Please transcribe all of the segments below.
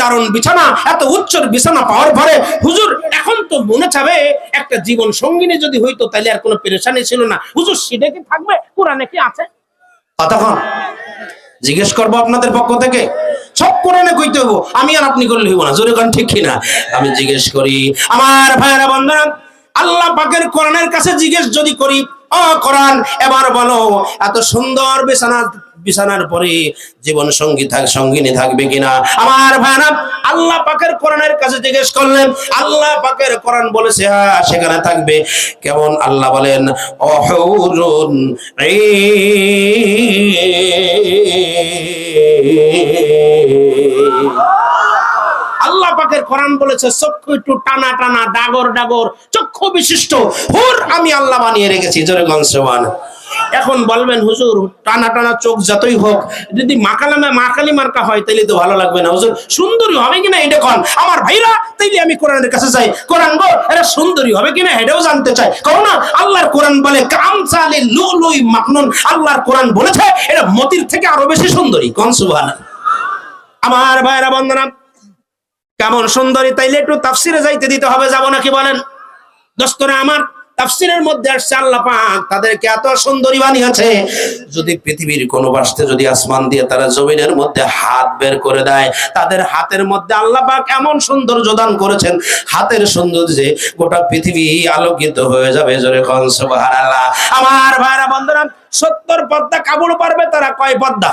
দারুণ বিছানা, এত উচ্চর বিছানা পাওয়ার পরে হুজুর, এখন তো মনে চাবে একটা জীবন সঙ্গিনী যদি হইতো, তাহলে আর কোনো পেরেশানি ছিল না। হুজুর, সেটা কি থাকবে? কোরআনে কি আছে? কতক্ষণ? জিজ্ঞেস করব আপনাদের পক্ষ থেকে? সব কোরআনে কইতে হব আমি আর আপনি করলে হইব না। জোরে কোন ঠিক কিনা? আমি জিজ্ঞেস করি, আমার ভাইয়েরা বন্ধুরা, আল্লাহ পাকের কোরআনের কাছে জিজ্ঞেস যদি করি ও কোরআন, এবার বলো, এত সুন্দর বিছানা বিছানার পরে জীবন সঙ্গী থাক, সঙ্গিনী থাকবে কিনা? আমার ভাইরা আল্লাহ পাকের কোরআনের কাছে জিজ্ঞেস করলেন, আল্লাহ পাকের কোরআন বলেছে হ্যাঁ সেখানে থাকবে। কেমন আল্লাহ বলেন, অহরুন আল্লাহ পাকের কোরআন বলেছে, চক্ষু একটু টানা টানা, ডাগর ডাগর, চক্ষু বিশিষ্ট। হুর, আমি আল্লাহ বানিয়ে রেখেছি। জোরে গনসবান এখন বলবেন, হুজুর, টানা টানা চোখ যতই হোক, যদি মাকালামে, মাকালি মার্কা হয় তাহলে তো ভালো লাগবে না। হুজুর, সুন্দরী হবে কিনা এটা কন? আমার ভাইরা, তাইলে আমি কোরআনের কাছে যাই কোরআন গো এটা সুন্দরী হবে কিনা এটাও জানতে চাই। কারণ না, আল্লাহর কোরআন বলে, কামসালে লুলুই মাকনুন। আল্লাহর কোরআন বলেছে এটা মতির থেকে আরও বেশি সুন্দরী। কন সুবহানাল্লাহ? আমার ভাইরা বন্দনা কেমন সুন্দরী, তাইলে একটু তাফসিরে যাইতে দিতে হবে, যাব নাকি বলেন? দোস্তরা আমার তাফসিরের মধ্যে আসছে আল্লাহ পাক, তাদেরকে এত সুন্দরী বানিয়েছে। যদি পৃথিবীর কোন বাসতে যদি আসমান দিয়ে তারা জমিনের মধ্যে হাত বের করে দেয়, তাদের হাতের মধ্যে আল্লাহ পাক এমন সুন্দর দান করেছেন। হাতের সৌন্দর্যে গোটা পৃথিবী আলোকিত হয়ে যাবে জোরে কন সুবহানাল্লাহ। আমার ভাইরা বন্ধুরা, সত্তর পদ্মা কাবুল পারবে তারা কয় পদ্মা?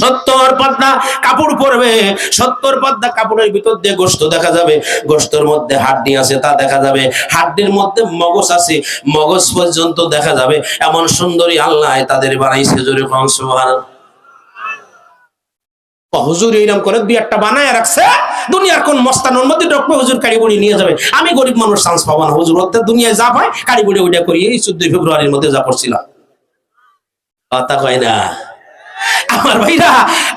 সত্তর পদ্মা কাপড় পরবে। সত্তর পদ্মা কাপড়ের ভিতর দিয়ে গোস্ত দেখা যাবে। গোস্তর মধ্যে হাড্ডি আছে, তা দেখা যাবে। হাড্ডির মধ্যে মগজ আছে, মগজ পর্যন্ত দেখা যাবে। এমন সুন্দরী আল্লাহ তাদের বানাইছে জোরে কংসবান হুজুর এইরকম করে দুই একটা বানায় রাখছে, দুনিয়ার কোন মস্তানোর মধ্যে ডক্টর হুজুর বুড়ি নিয়ে যাবে। আমি গরিব মানুষ চান্স পাবো না। হুজুর ওদের দুনিয়ায় যা পায় বুড়ি ওইটা করি। এই চোদ্দই ফেব্রুয়ারির মধ্যে যা করছিলাম। কথা কয় না। আমার ভাইরা,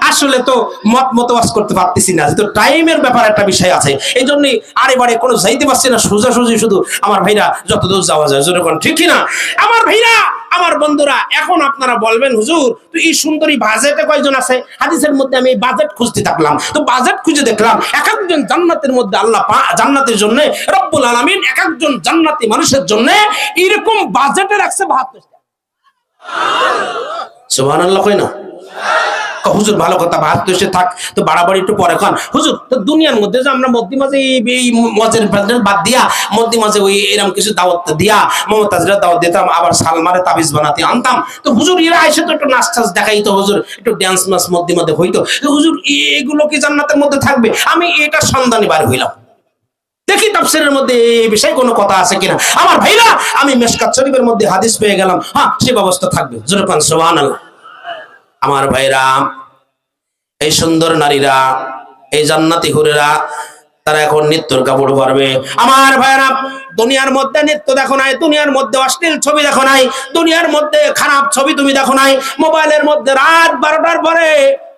আসলে তো মত মতবাস করতে পারতেছি না তো টাইমের ব্যাপার একটা বিষয় আছে এই জন্যই আরে বারে কোনো যাইতে পারছি না সোজা সুজি শুধু আমার ভাইরা যতদূর যাওয়া যায় জোরে ঠিক না? আমার ভাইরা, আমার বন্ধুরা, এখন আপনারা বলবেন, হুজুর, তো এই সুন্দরী বাজেটে কয়জন আছে? হাদিসের মধ্যে আমি বাজেট খুঁজতে থাকলাম, তো বাজেট খুঁজে দেখলাম, এক একজন জান্নাতের মধ্যে আল্লাহ জান্নাতের জন্য, রব্বুল আলামিন এক একজন জান্নাতি মানুষের জন্য এরকম বাজেটে রাখছে বাহাত্তর সুবহানাল্লাহ কই না? হুজুর ভালো কথা ভাত তো থাক, তো বাড়াবাড়ি একটু পরে খান। হুজুর, তো দুনিয়ার মধ্যে যে আমরা মাঝে এই- মজের বাদ দিয়া মাঝে ওই এরকম কিছু দাওয়াত দিয়া মমতাজরা দাওয়াত দিতাম, আবার সালমারে তাবিজ বানাতে আনতাম। তো হুজুর, এরা এসে তো একটু নাচ টাচ দেখাই তো হুজুর, একটু ড্যান্স মাস মধ্যে মধ্যে হইতো। হুজুর, এগুলো কি জান্নাতের মধ্যে থাকবে? আমি এটা সন্ধানে বার হইলাম। দেখি তাফসিরের মধ্যে এই বিষয়ে কোনো কথা আছে কিনা। আমার ভাইরা, আমি মেশকাত শরীফের মধ্যে হাদিস পেয়ে গেলাম। হ্যাঁ সে ব্যবস্থা থাকবে। জোরে পান সুবহানাল্লাহ। আমার ভাইরা, এই সুন্দর নারীরা, এই জান্নাতি হুরেরা, তারা এখন নৃত্যর কাপড় পরবে। আমার ভাইরা, দুনিয়ার মধ্যে নৃত্য দেখো নাই, দুনিয়ার মধ্যে অশ্লীল ছবি দেখো নাই, দুনিয়ার মধ্যে খারাপ ছবি তুমি দেখো নাই, মোবাইলের মধ্যে রাত বারোটার পরে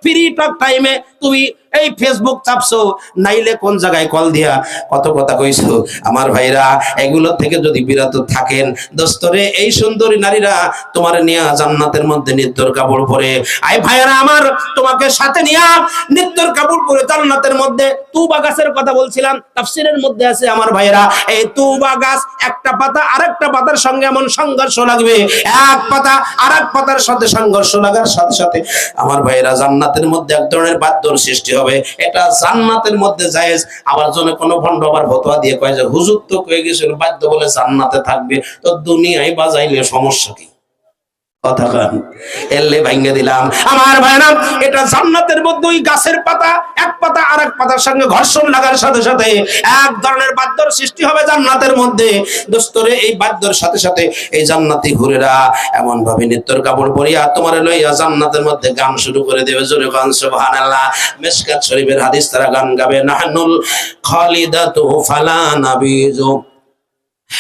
ফ্রি টক টাইমে তুমি এই ফেসবুক চাপছো, নাইলে কোন জায়গায় কল দিয়া? কত কথা কইছো? আমার ভাইরা, এগুলো থেকে যদি বিরত থাকেন, দোস্তরে, এই সুন্দরী নারীরা তোমার নিয়া জান্নাতের মধ্যে নিত্যর কাপড় পরে। আই ভাইরা আমার, তোমাকে সাথে নিয়া নিত্যর কাপড় পরে জান্নাতের মধ্যে তুবা গাছের কথা বলছিলাম, তাফসিরের মধ্যে আছে আমার ভাইরা এই তুবা গাছ একটা পাতা আরেকটা পাতার সঙ্গে এমন সংঘর্ষ লাগবে। এক পাতা আরেক পাতার সাথে সংঘর্ষ লাগার সাথে সাথে আমার ভাইরা জান্নাতের মধ্যে এক ধরনের বাদ্যর সৃষ্টি হবে। এটা জান্নাতের মধ্যে জায়েজ। আবার জন্য কোনো ভণ্ড আবার ফতোয়া দিয়ে কয় যে, হুজুর তো কয়ে গেছিল, বাধ্য বলে জান্নাতে থাকবে। তো দুনিয়ায় বাজাইলে সমস্যা কি? জান্নাতের মধ্যে গাছের পাতা, এক পাতা আর এক পাতার সঙ্গে ঘর্ষণ সাথে সাথে এক ধরনের বাদ্যর সৃষ্টি হবে এমন ভাবে নৃত্যর কাপড় পরিয়া তোমার লইয়া জান্নাতের মধ্যে গান শুরু করে দেবে। জোরে গান শরীফের হাদিস তারা গান গাবে। নাহনুল খালিদাতু ফালা নাবিজু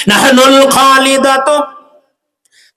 নাহনুল খালিদাতু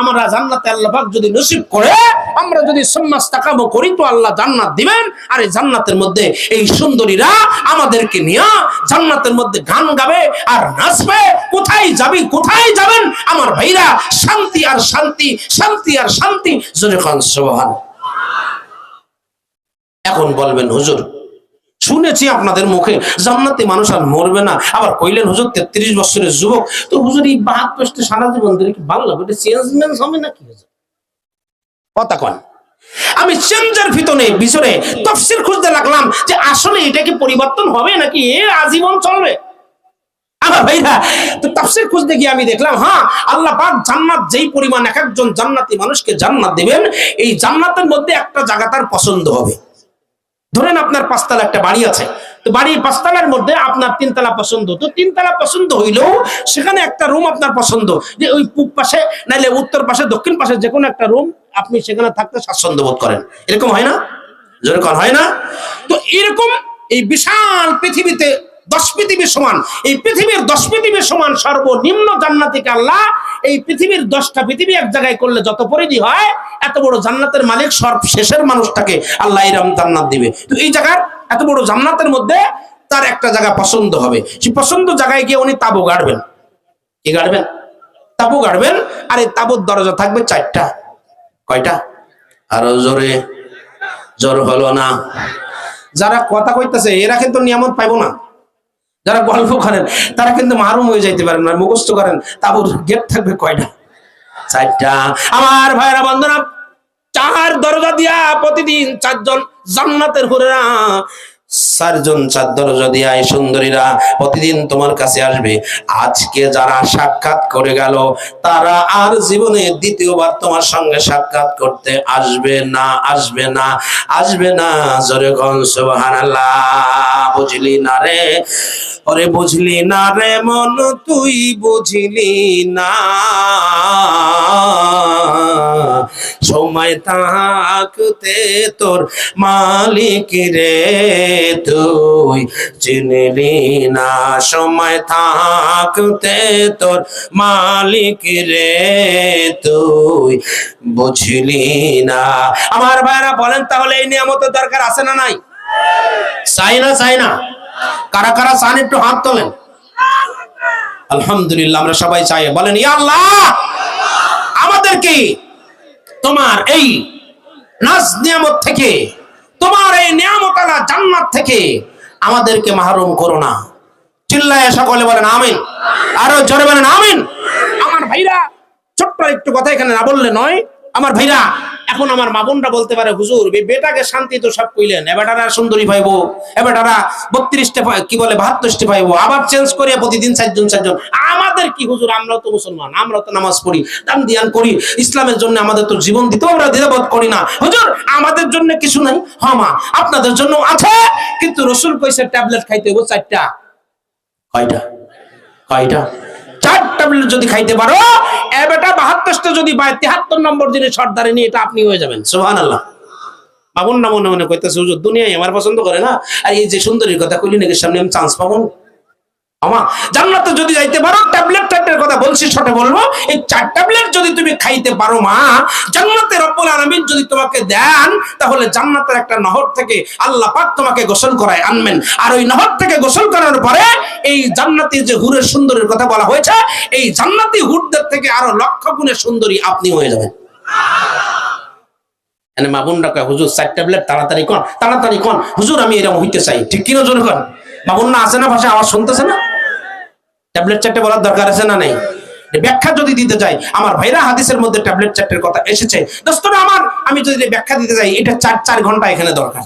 আমরা জান্নাতে আল্লাহ যদি নসিব করে, আমরা যদি সম্মাস তাকাবো করি, তো আল্লাহ জান্নাত দিবেন। আর এই জান্নাতের মধ্যে এই সুন্দরীরা আমাদেরকে নিয়ে জান্নাতের মধ্যে গান গাবে আর নাচবে। কোথায় যাবি, কোথায় যাবেন? আমার ভাইরা, শান্তি আর শান্তি শান্তি আর শান্তি। জোরে খান এখন বলবেন, হুজুর শুনেছি আপনাদের মুখে, জান্নাতে মানুষ আর মরবে না। আবার কইলেন, হুজুর, তেত্রিশ বছরের যুবক। তো হুজুর, এই বাহাত্তরটা সারা জীবন ধরে কি ভালো লাগবে চেঞ্জমেন্ট হবে নাকি হুজুর? কথা কন। আমি চেঞ্জের ভিতরে ভিতরে তফসিল খুঁজতে লাগলাম যে আসলে এটা কি পরিবর্তন হবে নাকি এ আজীবন চলবে? আমার ভাইরা, তো তাফসীর খুঁজতে গিয়ে আমি দেখলাম হ্যাঁ আল্লাহ জান্নাত যেই পরিমাণ এক একজন জান্নাতি মানুষকে জান্নাত দিবেন, এই জান্নাতের মধ্যে একটা জায়গা তার পছন্দ হবে। ধরেন আপনার পাঁচতলা একটা বাড়ি আছে, তো বাড়ির পাঁচতলার মধ্যে আপনার তিনতলা পছন্দ, তো তিনতলা পছন্দ হইলেও সেখানে একটা রুম আপনার পছন্দ। যে ওই পূব পাশে, নাইলে উত্তর পাশে, দক্ষিণ পাশে যে কোনো একটা রুম আপনি সেখানে থাকতে স্বাচ্ছন্দ্য বোধ করেন। এরকম হয় না? যেরকম হয় না? তো এরকম এই বিশাল পৃথিবীতে দশ পৃথিবীর সমান, এই পৃথিবীর দশ পৃথিবীর সমান সর্বনিম্ন জান্নাতিকে আল্লাহ এই পৃথিবীর দশটা পৃথিবী এক জায়গায় করলে যত পরিধি হয়, এত বড় জান্নাতের মালিক সর্ব শেষের মানুষটাকে আল্লাহ এরম জান্নাত দিবে। তো এই জায়গার এত বড় জান্নাতের মধ্যে তার একটা জায়গা পছন্দ হবে। সেই পছন্দ জায়গায় গিয়ে উনি তাবু গাড়বেন। কি গাড়বেন? তাবু গাড়বেন, আর এই তাবুর দরজা থাকবে চারটা। কয়টা? আরও জোরে। জোর হলো না। যারা কথা কইতেছে, এরা কিন্তু নিয়ামত পাইবো না। যারা গল্প করেন, তারা কিন্তু মারুম হয়ে যাইতে পারেন না, মুখস্থ করেন। তাবুর গেট থাকবে কয়টা? চারটা। আমার ভাইরা বন্ধনা চার দরজা দিয়া প্রতিদিন চারজন জান্নাতের হুরেরা চারজন চার দরজা দিয়া এই সুন্দরীরা প্রতিদিন তোমার কাছে আসবে, আজকে যারা সাক্ষাৎ করে গেল, তারা আর জীবনে দ্বিতীয়বার তোমার সঙ্গে সাক্ষাৎ করতে আসবে না আসবে না আসবে না। জোরে বুঝলি না রে? ওরে বুঝলি না রে মন, তুই বুঝলি না। সময় থাকতে তোর মালিক রে। তুই চিনলি না, সময় থাকতে তোর মালিক রে তুই বুঝলি না। আমার ভাইরা বলেন তাহলে এই নিয়ামতের দরকার আছে না নাই? চাই না চাই না। কারা কারা চান একটু হাত তোলেন। আলহামদুলিল্লাহ, আমরা সবাই চাই। বলেন, ইয়া আল্লাহ আমাদেরকে তোমার এই নাজ নিয়ামত থেকে তোমার এই নিয়ামতালা জান্নাত থেকে আমাদেরকে মাহরুম করো না। চিল্লায় সকলে বলেন, আমিন। আরও জোরে বলেন, আমিন। আমার ভাইরা, ছোট্ট একটু কথা এখানে না বললে নয়। আমার ভাইরা এখন আমার মামুনরা বলতে পারে, হুজুর বেটাকে শান্তি তো সব কইলেন। এবাটারা সুন্দরী পাইবো এবাটারা বত্রিশটা কি বলে, বাহাত্তরটি পাইবো আবার চেঞ্জ করে প্রতিদিন চারজন চারজন। আমাদের কি হুজুর, আমরাও তো মুসলমান, আমরাও তো নামাজ পড়ি, দান দিয়ান করি। ইসলামের জন্য আমাদের তো জীবন দিতেও আমরা দ্বিধাবোধ করি না। হুজুর, আমাদের জন্য কিছু নাই? হ্যাঁ মা, আপনাদের জন্য আছে। কিন্তু রসুল কইছে, ট্যাবলেট খাইতে হইব চারটা। কয়টা? কয়টা? চার ট্যাবলেট যদি খাইতে পারো, এ বেটা বাহাত্তরটা যদি পায়, তেহাত্তর নম্বর দিনে সর্দারে নিয়ে এটা আপনি হয়ে যাবেন। সোহান আল্লাহ বাবুন না মনে মনে কইতেছে দুনিয়ায় আমার পছন্দ করে না? আর এই যে সুন্দরীর কথা কইলি নাকি, সামনে আমি চান্স পাবো। জান্নাতে যদি যাইতে পারো, ট্যাবলেট ট্যাবলেট কথা বলছি বলব? এই চার ট্যাবলেট যদি তুমি খাইতে পারো মা, জান্নাতে রব্বুল যদি তোমাকে দেন, তাহলে জান্নাতের একটা নহর থেকে আল্লাহ পাক তোমাকে গোসল করায় আনবেন। আর ওই নহর থেকে গোসল করার পরে এই জান্নাতি যে হুরের সুন্দরীর কথা বলা হয়েছে, এই জান্নাতি হুরদের থেকে আরও লক্ষ গুণের সুন্দরী আপনি হয়ে যাবেন। এনে মা বোন ডাকা হুজুর, চার ট্যাবলেট, তাড়াতাড়ি কন তাড়াতাড়ি কন হুজুর, আমি এরকম হইতে চাই। ঠিক কিনা জোর কন মা বোন না আছে না ভাষা আওয়াজ শুনতেছে না? ট্যাবলেট চারটে বলার দরকার আছে না নেই? ব্যাখ্যা যদি দিতে চাই, আমার ভাইরা হাদিসের মধ্যে ট্যাবলেট চারটের কথা এসেছে। দোস্তরা আমার, আমি যদি ব্যাখ্যা দিতে চাই, এটা চার চার ঘণ্টা এখানে দরকার।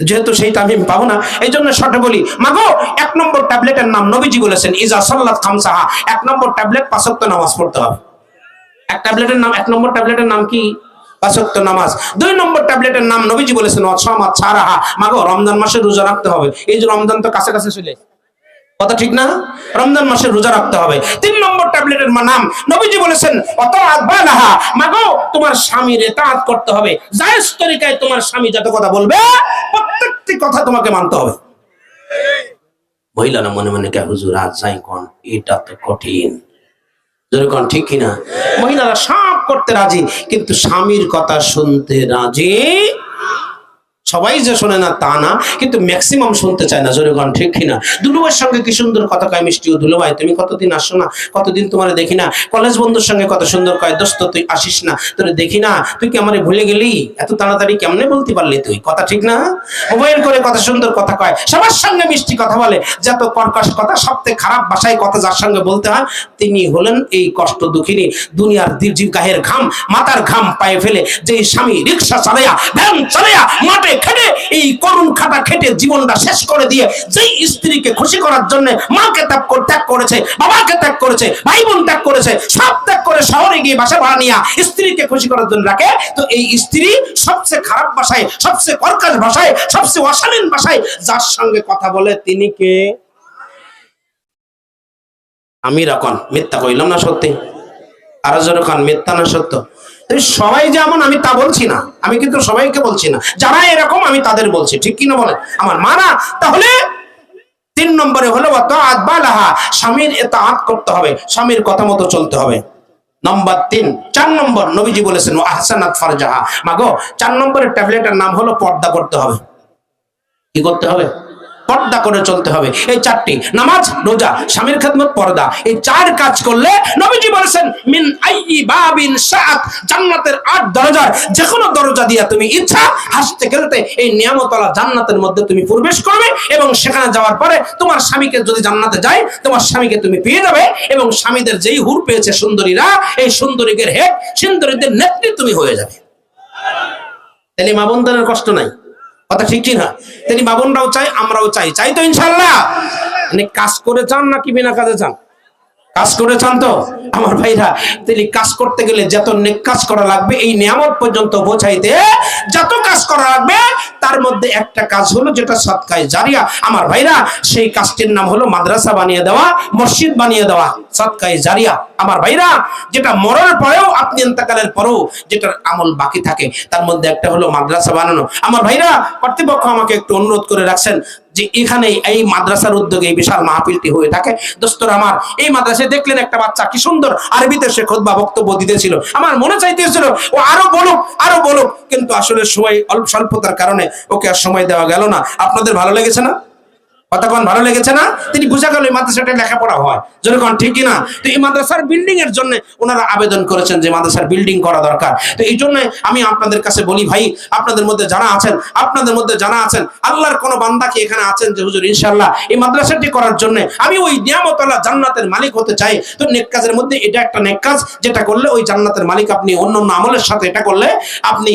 যেহেতু সেইটা আমি পাবো না এই জন্য শর্টে বলি, মাগো, এক নম্বর ট্যাবলেটের নাম নবীজি বলেছেন, ইজা সাল্লাত খামসাহা এক নম্বর ট্যাবলেট পাঁচক্ত নামাজ পড়তে হবে। এক ট্যাবলেটের নাম, এক নম্বর ট্যাবলেটের নাম কি? পাঁচক্ত নামাজ। দুই নম্বর ট্যাবলেটের নাম নবীজি বলেছেন অসমাত ছাড়াহা মাগো, রমজান মাসে রোজা রাখতে হবে এই যে রমজান তো কাছে কাছে চলে কথা ঠিক না? রমজান মাসে রোজা রাখতে হবে। তিন নম্বর ট্যাবলেটের নাম। নবীজি বলেছেন অত আদবালাহা মাগো, তোমার স্বামীর এতাত করতে হবে। জায়েজ তরিকায় তোমার স্বামী যত কথা বলবে, প্রত্যেকটি কথা তোমাকে মানতে হবে। মহিলারা মনে মনে কে, হুজুর, আজ যাই কোন? এটা তো কঠিন। যেরকম ঠিক কিনা? মহিলারা সব করতে রাজি, কিন্তু স্বামীর কথা শুনতে রাজি সবাই যে শোনে না তা না, কিন্তু ম্যাক্সিমাম শুনতে চায় না জোরেগণ ঠিক কিনা? দুলুভাইয়ের সঙ্গে কি সুন্দর কথা কয় মিষ্টি ও দুলুভাই? তুমি কতদিন আসো না? কতদিন তোমার দেখি না? কলেজ বন্ধুর সঙ্গে কত সুন্দর কয়? দোস্ত, তুই আসিস না, তোরে দেখি না। তুই কি আমারে ভুলে গেলি? এত তাড়াতাড়ি কেমনে বলতে পারলি তুই? কথা ঠিক না? মোবাইল করে কত সুন্দর কথা কয়। সবার সঙ্গে মিষ্টি কথা বলে। যত কর্কশ কথা সবথেকে খারাপ ভাষায় কথা যার সঙ্গে বলতে হয়, তিনি হলেন এই কষ্ট দুঃখিনী। দুনিয়ার দীর্ঘ গায়ের ঘাম, মাথার ঘাম পায়ে ফেলে যে স্বামী রিক্সা চালাইয়া, ভ্যান চালাইয়া, মাঠে খেটে এই করুণ খাটা খেটে জীবনটা শেষ করে দিয়ে যেই স্ত্রীকে খুশি করার জন্য মাকে ত্যাগ করে ত্যাগ করেছে, বাবাকে ত্যাগ করেছে ভাই বোন ত্যাগ করেছে, সব ত্যাগ করে শহরে গিয়ে বাসা ভাড়া নিয়ে স্ত্রীকে খুশি করার জন্য রাখে। তো এই স্ত্রী সবচেয়ে খারাপ ভাষায়, সবচেয়ে কর্কশ ভাষায়, সবচেয়ে অশালীন ভাষায় যার সঙ্গে কথা বলে তিনি কে? আমি রকম মিথ্যা কইলাম না সত্যি। আরও জোরে খান মিথ্যা না সত্য? তো সবাই যেমন আমি তা বলছি না, আমি কিন্তু সবাইকে বলছি না। যারা এরকম, আমি তাদের বলছি, ঠিক কিনা বলে? আমার মানা তাহলে তিন নম্বরে হলো বালাহা, স্বামীর এতাআত করতে হবে, স্বামীর কথা মতো চলতে হবে। নম্বর তিন, চার নম্বর, নবীজি বলেছেন আহসানাত ফারজাহা। মাগো, চার নম্বরের ট্যাবলেটের নাম হলো পর্দা করতে হবে। কি করতে হবে? পর্দা করে চলতে হবে। এই চারটি, নামাজ, রোজা, স্বামীর খেদমত, পর্দা। এই চার কাজ করলে নবীজি বলেছেন, মিন আইয়ি বাবিন সাত জান্নাতের আট দরজার যে কোনো দরজা দিয়া তুমি ইচ্ছা, হাসতে খেলতে এই নিয়ামতলা জান্নাতের মধ্যে তুমি প্রবেশ করবে এবং সেখানে যাওয়ার পরে তোমার স্বামীকে যদি জান্নাতে যায়, তোমার স্বামীকে তুমি পেয়ে যাবে এবং স্বামীদের যেই হুর পেয়েছে সুন্দরীরা, এই সুন্দরীদের হেড, সুন্দরীদের নেত্রী তুমি হয়ে যাবে। তাহলে মা বোনদের কষ্ট নাই। কথা ঠিক না তিনি বাবনরাও চাই আমরাও চাই। চাই তো ইনশাল্লাহ মানে কাজ করে চান নাকি বিনা কাজে চান কাজ করেছেন তো? আমার ভাইরা, তিনি কাজ করতে গেলে যত নেক কাজ করা লাগবে, এই নিয়ামত পর্যন্ত বোঝাইতে যত কাজ করা লাগবে, তার মধ্যে একটা কাজ হলো যেটা সৎকায় জারিয়া। আমার ভাইরা, সেই কাজটির নাম হলো মাদ্রাসা বানিয়ে দেওয়া, মসজিদ বানিয়ে দেওয়া, সৎকায় জারিয়া। আমার ভাইরা, যেটা মরার পরেও, আপনি ইন্তেকালের পরেও যেটার আমল বাকি থাকে, তার মধ্যে একটা হলো মাদ্রাসা বানানো। আমার ভাইরা, কর্তৃপক্ষ আমাকে একটু অনুরোধ করে রাখছেন যে এখানে এই মাদ্রাসার উদ্যোগে বিশাল মাহফিলটি হয়ে থাকে। দোস্তরা আমার, এই মাদ্রাসায় দেখলেন একটা বাচ্চা কি সুন্দর আরবিতে সে খোদবা বক্তব্য দিতেছিল। আমার মনে চাইতেছিল, ও আরও বলুক আরও বলুক। কিন্তু আসলে সময় অল্প স্বল্পতার কারণে ওকে আর সময় দেওয়া গেল না। আপনাদের ভালো লেগেছে না? কতক্ষণ ভালো লেগেছে না? তিনি বুঝা গেল এই মাদ্রাসাটা লেখাপড়া হয়। যেরকম ঠিক না তো এই মাদ্রাসার বিল্ডিং এর জন্য ওনারা আবেদন করেছেন যে মাদ্রাসার বিল্ডিং করা দরকার। তো এই জন্য আমি আপনাদের কাছে বলি ভাই, আপনাদের মধ্যে যারা আছেন, আপনাদের মধ্যে যারা আছেন, আল্লাহর কোন বান্দা কি এখানে আছেন যে, হুজুর, ইনশাআল্লাহ এই মাদ্রাসাটি করার জন্য আমি ওই নিয়ামতলা জান্নাতের মালিক হতে চাই। তো নেক কাজের মধ্যে এটা একটা নেক কাজ, যেটা করলে ওই জান্নাতের মালিক আপনি অন্য অন্য আমলের সাথে এটা করলে আপনি